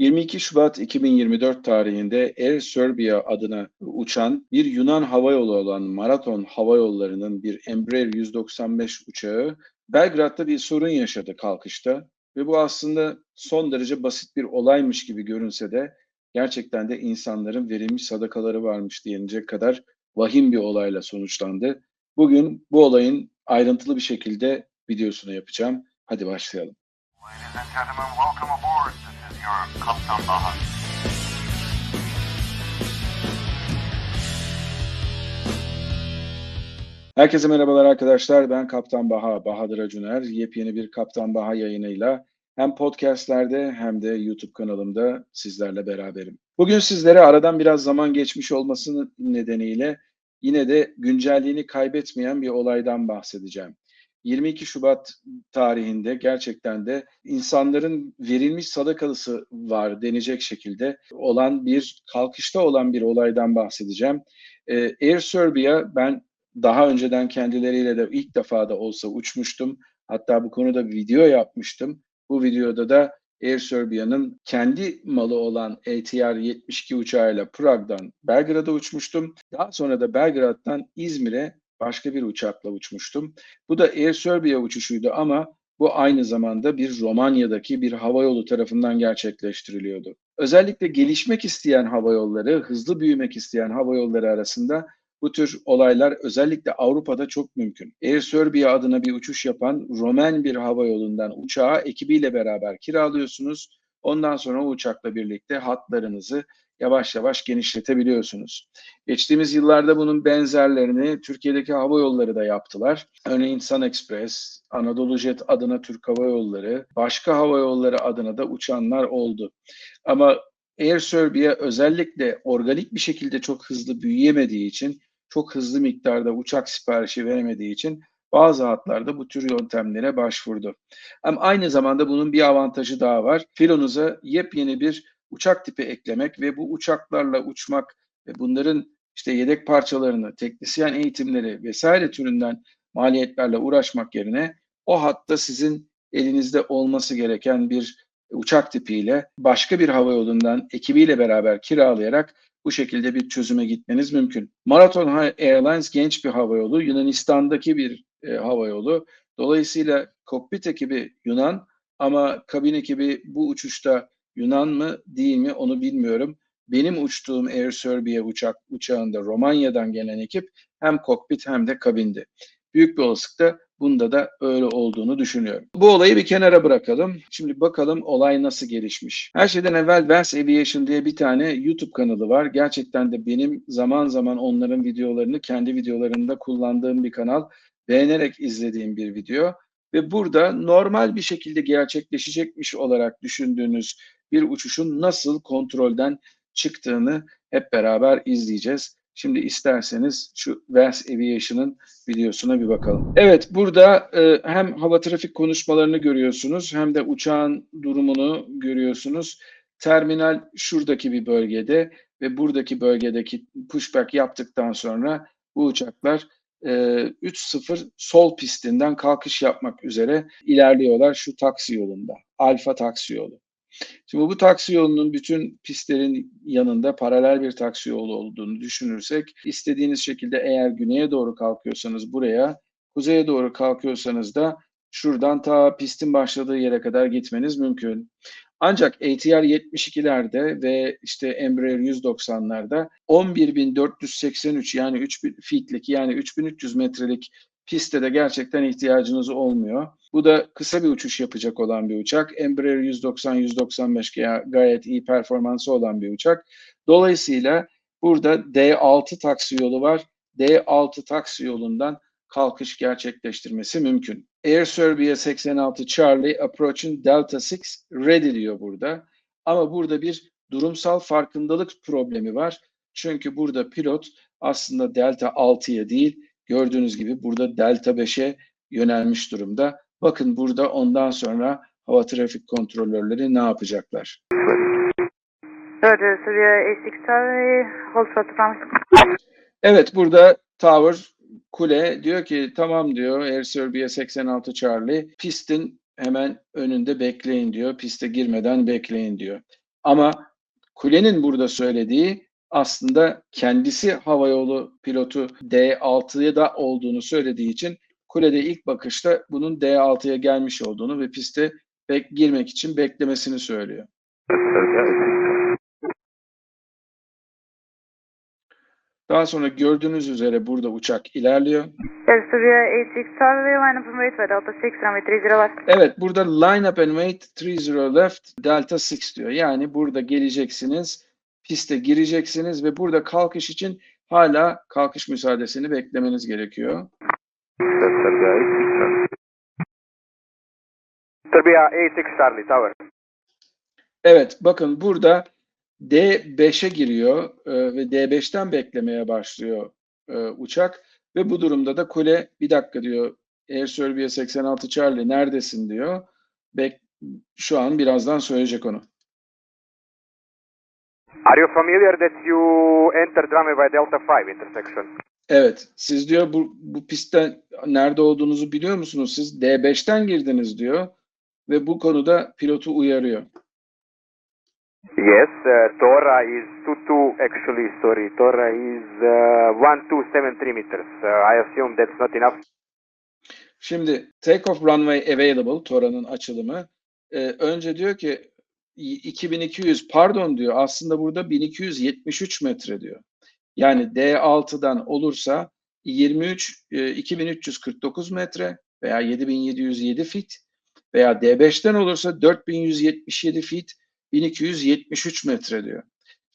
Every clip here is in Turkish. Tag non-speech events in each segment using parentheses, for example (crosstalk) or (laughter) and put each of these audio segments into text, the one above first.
22 Şubat 2024 tarihinde Air Serbia adına uçan bir Yunan hava yolu olan Maraton Hava Yolları'nın bir Embraer 195 uçağı Belgrad'da bir sorun yaşadı kalkışta ve bu aslında son derece basit bir olaymış gibi görünse de gerçekten de insanların verilmiş sadakaları varmış denilecek kadar vahim bir olayla sonuçlandı. Bugün bu olayın ayrıntılı bir şekilde videosunu yapacağım. Hadi başlayalım. Ladies and gentlemen, welcome aboard. Your Kaptan Baha. Herkese merhabalar arkadaşlar. Ben Kaptan Baha, Bahadır Acuner. Yepyeni bir Kaptan Baha yayınıyla hem podcastlerde hem de YouTube kanalımda sizlerle beraberim. Bugün sizlere aradan biraz zaman geçmiş olmasının nedeniyle yine de güncelliğini kaybetmeyen bir olaydan bahsedeceğim. 22 Şubat tarihinde gerçekten de insanların verilmiş sadakalısı var denecek şekilde olan bir kalkışta olan bir olaydan bahsedeceğim. Ee, Air Serbia ben daha önceden kendileriyle de ilk defa da olsa uçmuştum. Hatta bu konuda bir video yapmıştım. Bu videoda da Air Serbia'nın kendi malı olan ATR 72 uçağıyla Prag'dan Belgrad'a uçmuştum. Daha sonra da Belgrad'dan İzmir'e başka bir uçakla uçmuştum. Bu da Air Serbia uçuşuydu ama bu aynı zamanda bir Romanya'daki bir havayolu tarafından gerçekleştiriliyordu. Özellikle gelişmek isteyen havayolları, hızlı büyümek isteyen havayolları arasında bu tür olaylar özellikle Avrupa'da çok mümkün. Air Serbia adına bir uçuş yapan Romen bir havayolundan uçağı ekibiyle beraber kiralıyorsunuz. Ondan sonra o uçakla birlikte hatlarınızı yavaş yavaş genişletebiliyorsunuz. Geçtiğimiz yıllarda bunun benzerlerini Türkiye'deki hava yolları da yaptılar. Örneğin Sun Express, Anadolu Jet adına Türk Hava Yolları, başka hava yolları adına da uçanlar oldu. Ama Air Serbia özellikle organik bir şekilde çok hızlı büyüyemediği için, çok hızlı miktarda uçak siparişi veremediği için bazı hatlarda bu tür yöntemlere başvurdu. Ama aynı zamanda bunun bir avantajı daha var. Filonuza yepyeni bir uçak tipi eklemek ve bu uçaklarla uçmak ve bunların işte yedek parçalarını, teknisyen eğitimleri vesaire türünden maliyetlerle uğraşmak yerine o hatta sizin elinizde olması gereken bir uçak tipiyle başka bir hava yolundan ekibiyle beraber kiralayarak bu şekilde bir çözüme gitmeniz mümkün. Marathon Airlines genç bir hava yolu, Yunanistan'daki bir e, hava yolu. Dolayısıyla kokpit ekibi Yunan ama kabin ekibi bu uçuşta Yunan mı değil mi onu bilmiyorum. Benim uçtuğum Air Serbia uçak uçağında Romanya'dan gelen ekip hem kokpit hem de kabindi. Büyük bir olasılıkla bunda da öyle olduğunu düşünüyorum. Bu olayı bir kenara bırakalım. Şimdi bakalım olay nasıl gelişmiş. Her şeyden evvel Vans Aviation diye bir tane YouTube kanalı var. Gerçekten de benim zaman zaman onların videolarını kendi videolarında kullandığım bir kanal. Beğenerek izlediğim bir video. Ve burada normal bir şekilde gerçekleşecekmiş olarak düşündüğünüz bir uçuşun nasıl kontrolden çıktığını hep beraber izleyeceğiz. Şimdi isterseniz şu Vans Aviation'ın videosuna bir bakalım. Evet burada e, hem hava trafik konuşmalarını görüyorsunuz hem de uçağın durumunu görüyorsunuz. Terminal şuradaki bir bölgede ve buradaki bölgedeki pushback yaptıktan sonra bu uçaklar e, 3-0 sol pistinden kalkış yapmak üzere ilerliyorlar şu taksi yolunda. Alfa taksi yolu. Şimdi bu taksi yolunun bütün pistlerin yanında paralel bir taksi yolu olduğunu düşünürsek istediğiniz şekilde eğer güneye doğru kalkıyorsanız buraya, kuzeye doğru kalkıyorsanız da şuradan ta pistin başladığı yere kadar gitmeniz mümkün. Ancak ATR 72'lerde ve işte Embraer 190'larda 11.483 yani 3 feetlik yani 3300 metrelik pistte de gerçekten ihtiyacınız olmuyor. Bu da kısa bir uçuş yapacak olan bir uçak. Embraer 190-195 gayet iyi performansı olan bir uçak. Dolayısıyla burada D6 taksi yolu var. D6 taksi yolundan kalkış gerçekleştirmesi mümkün. Air Serbia 86 Charlie approaching Delta 6 ready diyor burada. Ama burada bir durumsal farkındalık problemi var. Çünkü burada pilot aslında Delta 6'ya değil gördüğünüz gibi burada Delta 5'e yönelmiş durumda. Bakın burada ondan sonra hava trafik kontrolörleri ne yapacaklar? Roger, Serbia A6 Charlie, hold short promise. Evet burada Tower kule diyor ki tamam diyor Air Serbia 86 Charlie pistin hemen önünde bekleyin diyor. Piste girmeden bekleyin diyor. Ama kulenin burada söylediği aslında kendisi havayolu pilotu D6'ya da olduğunu söylediği için kulede ilk bakışta bunun D6'ya gelmiş olduğunu ve piste bek girmek için beklemesini söylüyor. Daha sonra gördüğünüz üzere burada uçak ilerliyor. Yes, Serbia 86 Charlie, line up and wait for Delta 6, runway 30 left. Evet burada line up and wait 30 left delta 6 diyor. Yani burada geleceksiniz, piste gireceksiniz ve burada kalkış için hala kalkış müsaadesini beklemeniz gerekiyor. Serbia A6 Charlie Tower. Evet bakın burada D5'e giriyor e, ve D5'ten beklemeye başlıyor e, uçak ve bu durumda da kule bir dakika diyor Air Serbia 86 Charlie neredesin diyor. Bek şu an birazdan söyleyecek onu. Are you familiar that you entered runway by Delta 5 intersection? Evet, siz diyor bu, bu pistten nerede olduğunuzu biliyor musunuz? Siz D5'ten girdiniz diyor ve bu konuda pilotu uyarıyor. Yes, uh, Tora is 22 actually, sorry. Tora is uh, 1273 meters. Uh, I assume that's not enough. Şimdi take off runway available Tora'nın açılımı. Ee, önce diyor ki 2200 pardon diyor aslında burada 1273 metre diyor. Yani D6'dan olursa 23 e, 2349 metre veya 7707 fit veya D5'ten olursa 4177 fit 1273 metre diyor.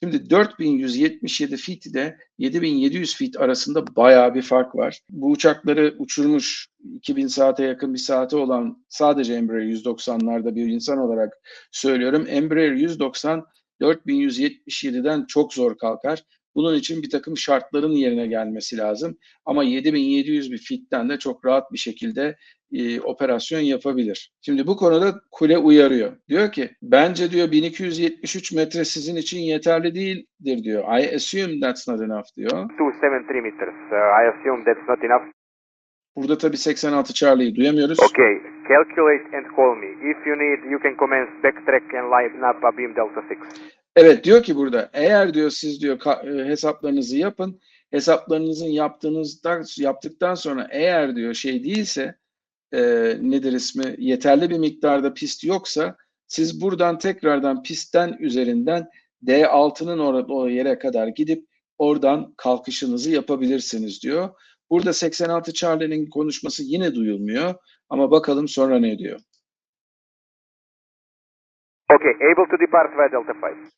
Şimdi 4177 fit ile 7700 fit arasında bayağı bir fark var. Bu uçakları uçurmuş 2000 saate yakın bir saati olan sadece Embraer 190'larda bir insan olarak söylüyorum. Embraer 190 4177'den çok zor kalkar. Bunun için bir takım şartların yerine gelmesi lazım. Ama 7700 bir fitten de çok rahat bir şekilde e, operasyon yapabilir. Şimdi bu konuda kule uyarıyor. Diyor ki bence diyor 1273 metre sizin için yeterli değildir diyor. I assume that's not enough diyor. 273 meters. Uh, I assume that's not enough. Burada tabii 86 Charlie'yi duyamıyoruz. Okay, calculate and call me. If you need, you can commence backtrack and line up a beam Delta 6. Evet diyor ki burada eğer diyor siz diyor e, hesaplarınızı yapın. Hesaplarınızın yaptığınızdan yaptıktan sonra eğer diyor şey değilse e, nedir ismi yeterli bir miktarda pist yoksa siz buradan tekrardan pistten üzerinden D6'nın orada o yere kadar gidip oradan kalkışınızı yapabilirsiniz diyor. Burada 86 Charlie'nin konuşması yine duyulmuyor ama bakalım sonra ne diyor. Okay, able to depart via Delta 5.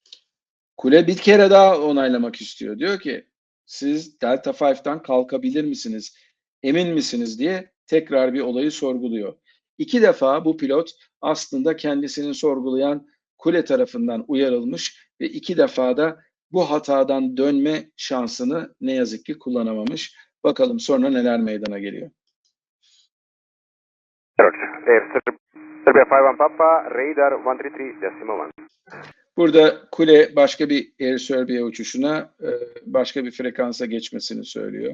Kule bir kere daha onaylamak istiyor. Diyor ki siz Delta 5'ten kalkabilir misiniz? Emin misiniz diye tekrar bir olayı sorguluyor. İki defa bu pilot aslında kendisini sorgulayan kule tarafından uyarılmış ve iki defa da bu hatadan dönme şansını ne yazık ki kullanamamış. Bakalım sonra neler meydana geliyor. Roger. Air Ser- Serbia 51 Papa, radar 133 decimal 1. Burada kule başka bir Air Serbia uçuşuna e, başka bir frekansa geçmesini söylüyor.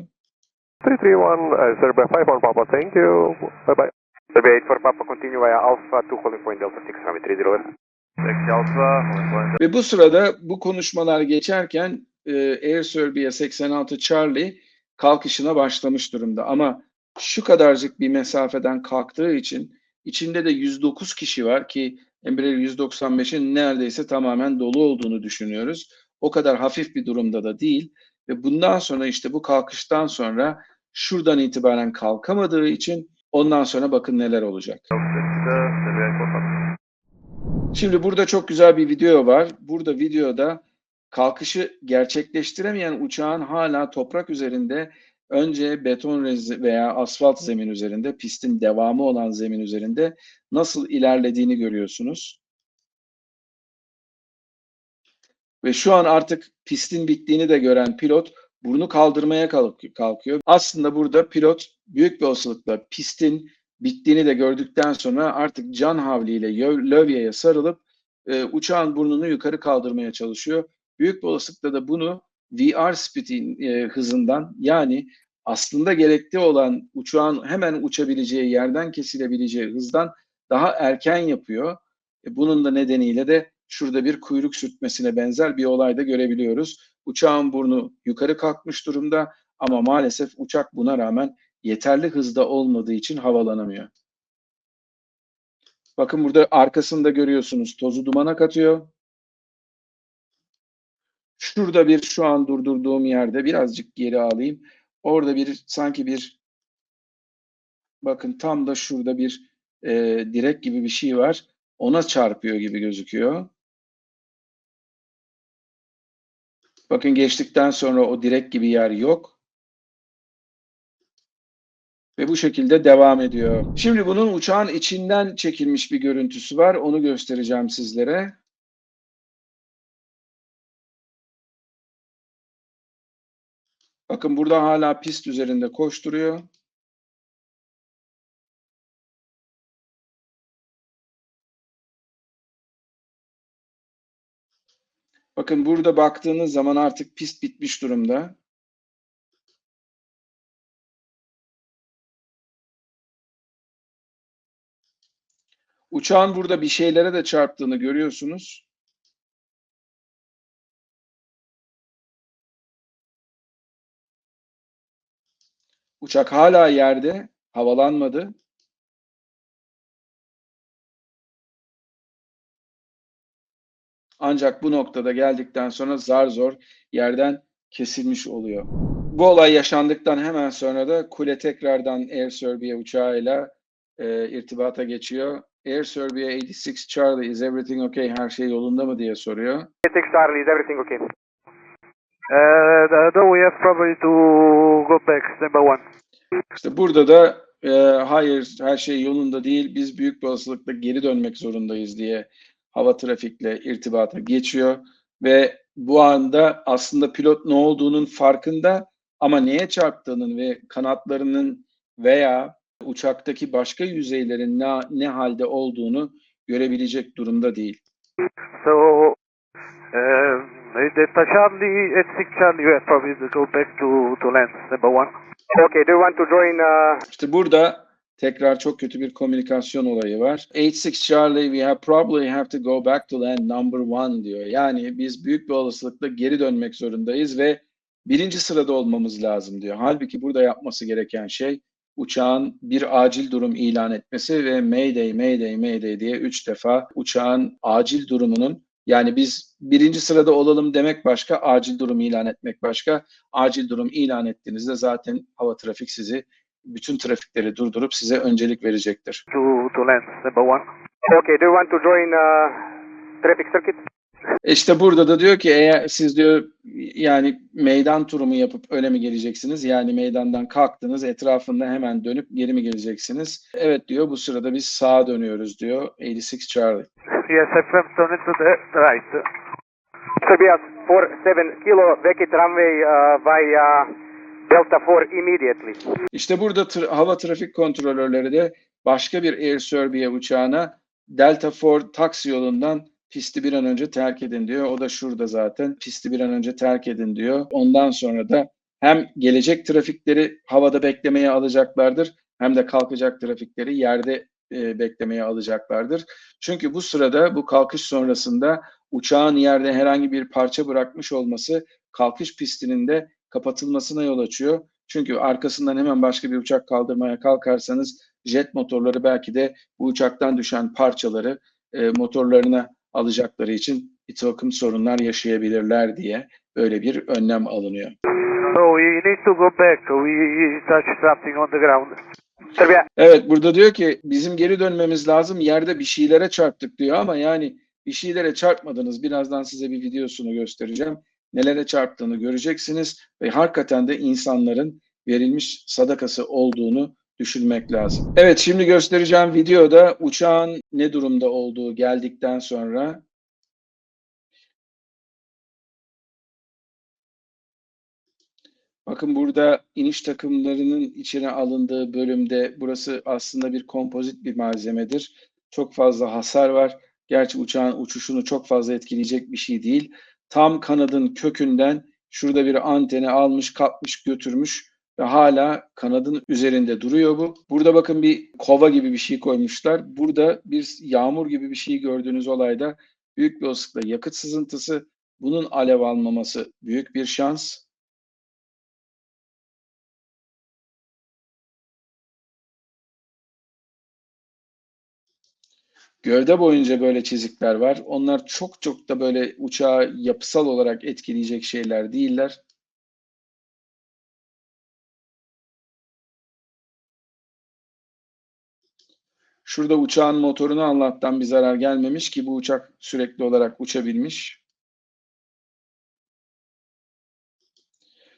331, uh, Serbia 51 Papa, thank you. Bye bye. Serbia 84 Papa, continue via Alpha 2 holding point Delta 6, runway 30 over. Ve bu sırada bu konuşmalar geçerken e, Air Serbia 86 Charlie kalkışına başlamış durumda. Ama şu kadarcık bir mesafeden kalktığı için içinde de 109 kişi var ki Embraer 195'in neredeyse tamamen dolu olduğunu düşünüyoruz. O kadar hafif bir durumda da değil. Ve bundan sonra işte bu kalkıştan sonra şuradan itibaren kalkamadığı için ondan sonra bakın neler olacak. Şimdi burada çok güzel bir video var. Burada videoda kalkışı gerçekleştiremeyen uçağın hala toprak üzerinde önce beton veya asfalt zemin üzerinde, pistin devamı olan zemin üzerinde nasıl ilerlediğini görüyorsunuz. Ve şu an artık pistin bittiğini de gören pilot burnu kaldırmaya kalk- kalkıyor. Aslında burada pilot büyük bir olasılıkla pistin bittiğini de gördükten sonra artık can havliyle lövyeye sarılıp e, uçağın burnunu yukarı kaldırmaya çalışıyor. Büyük bir olasılıkla da bunu VR speed'in e, hızından yani aslında gerekli olan uçağın hemen uçabileceği yerden kesilebileceği hızdan daha erken yapıyor. E, bunun da nedeniyle de şurada bir kuyruk sürtmesine benzer bir olay da görebiliyoruz. Uçağın burnu yukarı kalkmış durumda ama maalesef uçak buna rağmen yeterli hızda olmadığı için havalanamıyor. Bakın burada arkasında görüyorsunuz tozu dumana katıyor. Şurada bir şu an durdurduğum yerde birazcık geri alayım. Orada bir sanki bir bakın tam da şurada bir e, direk gibi bir şey var. Ona çarpıyor gibi gözüküyor. Bakın geçtikten sonra o direk gibi yer yok. Ve bu şekilde devam ediyor. Şimdi bunun uçağın içinden çekilmiş bir görüntüsü var. Onu göstereceğim sizlere. Bakın burada hala pist üzerinde koşturuyor. Bakın burada baktığınız zaman artık pist bitmiş durumda. Uçağın burada bir şeylere de çarptığını görüyorsunuz. Uçak hala yerde, havalanmadı. Ancak bu noktada geldikten sonra zar zor yerden kesilmiş oluyor. Bu olay yaşandıktan hemen sonra da kule tekrardan Air Serbia uçağıyla e, irtibata geçiyor. Air Serbia 86 Charlie, is everything okay? Her şey yolunda mı diye soruyor. 86 Charlie, is everything okay? Uh, no, we have probably to go back, number one. İşte burada da e, hayır her şey yolunda değil biz büyük bir olasılıkla geri dönmek zorundayız diye hava trafikle irtibata geçiyor ve bu anda aslında pilot ne olduğunun farkında ama neye çarptığının ve kanatlarının veya uçaktaki başka yüzeylerin ne, ne halde olduğunu görebilecek durumda değil. So, uh, Delta Charlie, at 6 Charlie, probably to go back to, to land, number one. Okay, do you want to join uh, İşte burada tekrar çok kötü bir komünikasyon olayı var. 86 Charlie, we have probably have to go back to land number one diyor. Yani biz büyük bir olasılıkla geri dönmek zorundayız ve birinci sırada olmamız lazım diyor. Halbuki burada yapması gereken şey uçağın bir acil durum ilan etmesi ve Mayday, Mayday, Mayday diye üç defa uçağın acil durumunun yani biz birinci sırada olalım demek başka, acil durum ilan etmek başka. Acil durum ilan ettiğinizde zaten hava trafik sizi bütün trafikleri durdurup size öncelik verecektir. To, to land, number one. Okay, do you want to join uh, traffic circuit? İşte burada da diyor ki eğer siz diyor yani meydan turu mu yapıp öyle mi geleceksiniz? Yani meydandan kalktınız etrafında hemen dönüp geri mi geleceksiniz? Evet diyor bu sırada biz sağa dönüyoruz diyor 86 Charlie. Yes, I'm turning to the right. Serbia 47 Kilo, vacate runway uh, via Delta 4 immediately. İşte burada tr- hava trafik kontrolörleri de başka bir Air Serbia uçağına Delta 4 taksi yolundan pisti bir an önce terk edin diyor. O da şurada zaten. Pisti bir an önce terk edin diyor. Ondan sonra da hem gelecek trafikleri havada beklemeye alacaklardır hem de kalkacak trafikleri yerde e, beklemeye alacaklardır. Çünkü bu sırada bu kalkış sonrasında uçağın yerde herhangi bir parça bırakmış olması kalkış pistinin de kapatılmasına yol açıyor. Çünkü arkasından hemen başka bir uçak kaldırmaya kalkarsanız jet motorları belki de bu uçaktan düşen parçaları e, motorlarına alacakları için bir takım sorunlar yaşayabilirler diye böyle bir önlem alınıyor. So we need to go back. We touched something on the ground. Evet burada diyor ki bizim geri dönmemiz lazım yerde bir şeylere çarptık diyor ama yani bir şeylere çarpmadınız. Birazdan size bir videosunu göstereceğim. Nelere çarptığını göreceksiniz ve hakikaten de insanların verilmiş sadakası olduğunu düşünmek lazım. Evet şimdi göstereceğim videoda uçağın ne durumda olduğu geldikten sonra Bakın burada iniş takımlarının içine alındığı bölümde burası aslında bir kompozit bir malzemedir. Çok fazla hasar var. Gerçi uçağın uçuşunu çok fazla etkileyecek bir şey değil. Tam kanadın kökünden şurada bir anteni almış, kapmış, götürmüş ve hala kanadın üzerinde duruyor bu. Burada bakın bir kova gibi bir şey koymuşlar. Burada bir yağmur gibi bir şey gördüğünüz olayda büyük bir olasılıkla yakıt sızıntısı, bunun alev almaması büyük bir şans. Gövde boyunca böyle çizikler var. Onlar çok çok da böyle uçağı yapısal olarak etkileyecek şeyler değiller. Şurada uçağın motoruna Allah'tan bir zarar gelmemiş ki bu uçak sürekli olarak uçabilmiş.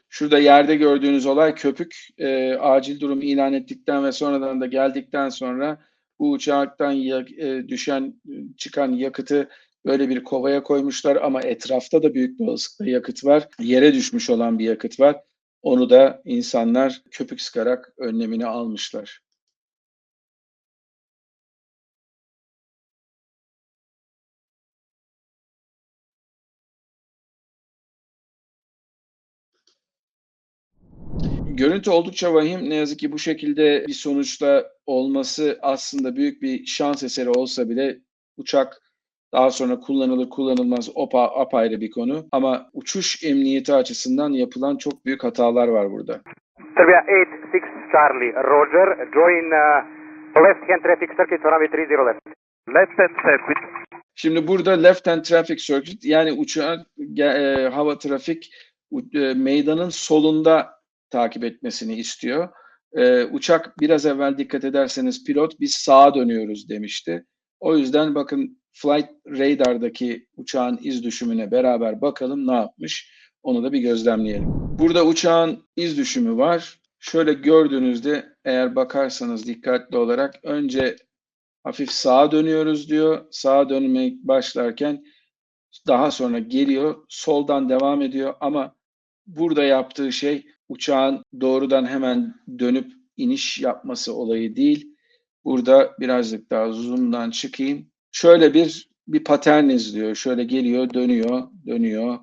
Şurada yerde gördüğünüz olay köpük. Ee, acil durum ilan ettikten ve sonradan da geldikten sonra bu uçaktan ya- e, düşen, çıkan yakıtı böyle bir kovaya koymuşlar ama etrafta da büyük bir olasılıkla yakıt var. Yere düşmüş olan bir yakıt var. Onu da insanlar köpük sıkarak önlemini almışlar. Görüntü oldukça vahim. Ne yazık ki bu şekilde bir sonuçta olması aslında büyük bir şans eseri olsa bile uçak daha sonra kullanılır kullanılmaz o pa- apayrı bir konu. Ama uçuş emniyeti açısından yapılan çok büyük hatalar var burada. Serbia 86 Charlie, Roger, join uh, left hand traffic circuit runway 30 left. Left hand circuit. Şimdi burada left hand traffic circuit yani uçağın e, hava trafik e, meydanın solunda takip etmesini istiyor. E, uçak biraz evvel dikkat ederseniz pilot biz sağa dönüyoruz demişti. O yüzden bakın flight radar'daki uçağın iz düşümüne beraber bakalım ne yapmış. Onu da bir gözlemleyelim. Burada uçağın iz düşümü var. Şöyle gördüğünüzde eğer bakarsanız dikkatli olarak önce hafif sağa dönüyoruz diyor. Sağa dönmeye başlarken daha sonra geliyor, soldan devam ediyor ama burada yaptığı şey uçağın doğrudan hemen dönüp iniş yapması olayı değil. Burada birazcık daha zoom'dan çıkayım. Şöyle bir bir patern izliyor. Şöyle geliyor, dönüyor, dönüyor.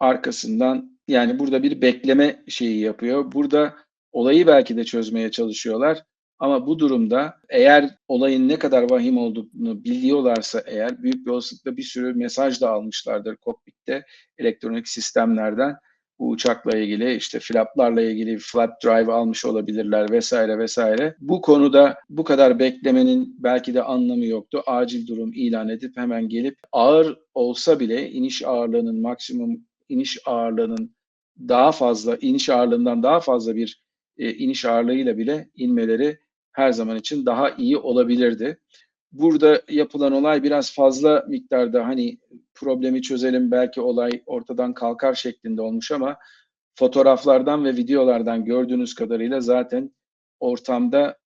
Arkasından yani burada bir bekleme şeyi yapıyor. Burada olayı belki de çözmeye çalışıyorlar. Ama bu durumda eğer olayın ne kadar vahim olduğunu biliyorlarsa eğer büyük bir olasılıkla bir sürü mesaj da almışlardır kokpitte elektronik sistemlerden. Bu uçakla ilgili işte flaplarla ilgili flap drive almış olabilirler vesaire vesaire. Bu konuda bu kadar beklemenin belki de anlamı yoktu. Acil durum ilan edip hemen gelip ağır olsa bile iniş ağırlığının maksimum iniş ağırlığının daha fazla iniş ağırlığından daha fazla bir e, iniş ağırlığıyla bile inmeleri her zaman için daha iyi olabilirdi. Burada yapılan olay biraz fazla miktarda hani problemi çözelim belki olay ortadan kalkar şeklinde olmuş ama fotoğraflardan ve videolardan gördüğünüz kadarıyla zaten ortamda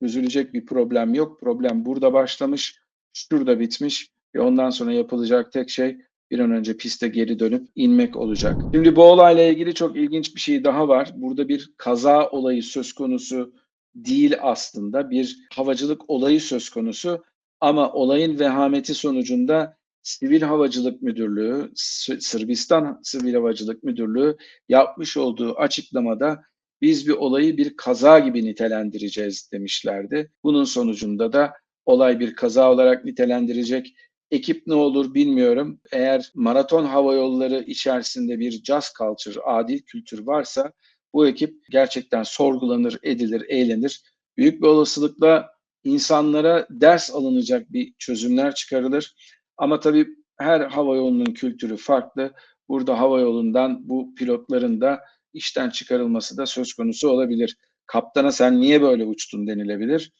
çözülecek bir problem yok. Problem burada başlamış, şurada bitmiş ve ondan sonra yapılacak tek şey bir an önce piste geri dönüp inmek olacak. Şimdi bu olayla ilgili çok ilginç bir şey daha var. Burada bir kaza olayı söz konusu değil aslında. Bir havacılık olayı söz konusu ama olayın vehameti sonucunda Sivil Havacılık Müdürlüğü, Sırbistan Sivil Havacılık Müdürlüğü yapmış olduğu açıklamada biz bir olayı bir kaza gibi nitelendireceğiz demişlerdi. Bunun sonucunda da olay bir kaza olarak nitelendirecek. Ekip ne olur bilmiyorum. Eğer maraton hava yolları içerisinde bir just culture, adil kültür varsa bu ekip gerçekten sorgulanır, edilir, eğlenir. Büyük bir olasılıkla insanlara ders alınacak bir çözümler çıkarılır. Ama tabii her hava yolunun kültürü farklı. Burada hava yolundan bu pilotların da işten çıkarılması da söz konusu olabilir. Kaptana sen niye böyle uçtun denilebilir.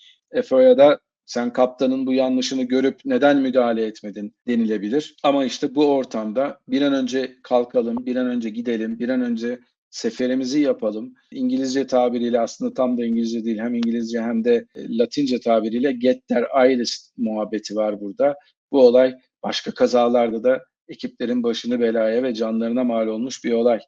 FAO'ya da sen kaptanın bu yanlışını görüp neden müdahale etmedin denilebilir. Ama işte bu ortamda bir an önce kalkalım, bir an önce gidelim, bir an önce seferimizi yapalım. İngilizce tabiriyle aslında tam da İngilizce değil hem İngilizce hem de e, Latince tabiriyle get their eyeless muhabbeti var burada. Bu olay başka kazalarda da ekiplerin başını belaya ve canlarına mal olmuş bir olay.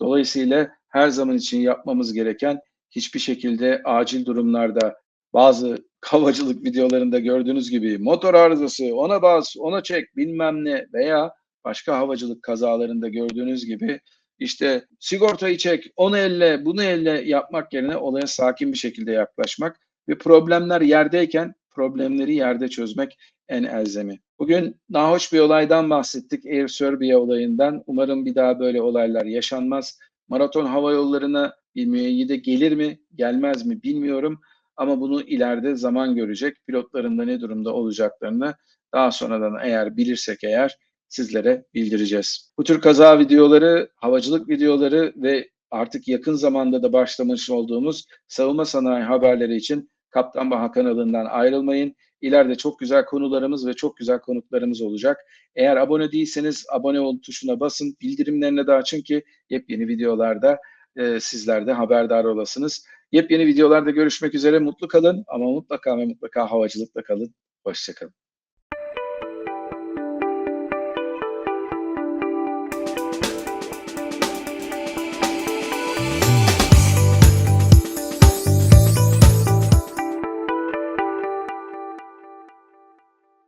Dolayısıyla her zaman için yapmamız gereken hiçbir şekilde acil durumlarda bazı (laughs) havacılık videolarında gördüğünüz gibi motor arızası ona bas ona çek bilmem ne veya başka havacılık kazalarında gördüğünüz gibi işte sigortayı çek onu elle bunu elle yapmak yerine olaya sakin bir şekilde yaklaşmak ve problemler yerdeyken problemleri yerde çözmek en elzemi. Bugün nahoş bir olaydan bahsettik. Air Serbia olayından. Umarım bir daha böyle olaylar yaşanmaz. Maraton hava yollarına bir müeyyide gelir mi, gelmez mi bilmiyorum. Ama bunu ileride zaman görecek. Pilotların da ne durumda olacaklarını daha sonradan eğer bilirsek eğer sizlere bildireceğiz. Bu tür kaza videoları, havacılık videoları ve artık yakın zamanda da başlamış olduğumuz savunma sanayi haberleri için Kaptan Baha kanalından ayrılmayın. İleride çok güzel konularımız ve çok güzel konuklarımız olacak. Eğer abone değilseniz abone ol tuşuna basın, bildirimlerini de açın ki yepyeni videolarda e, sizler de haberdar olasınız. Yepyeni videolarda görüşmek üzere. Mutlu kalın ama mutlaka ve mutlaka havacılıkla kalın. Hoşçakalın.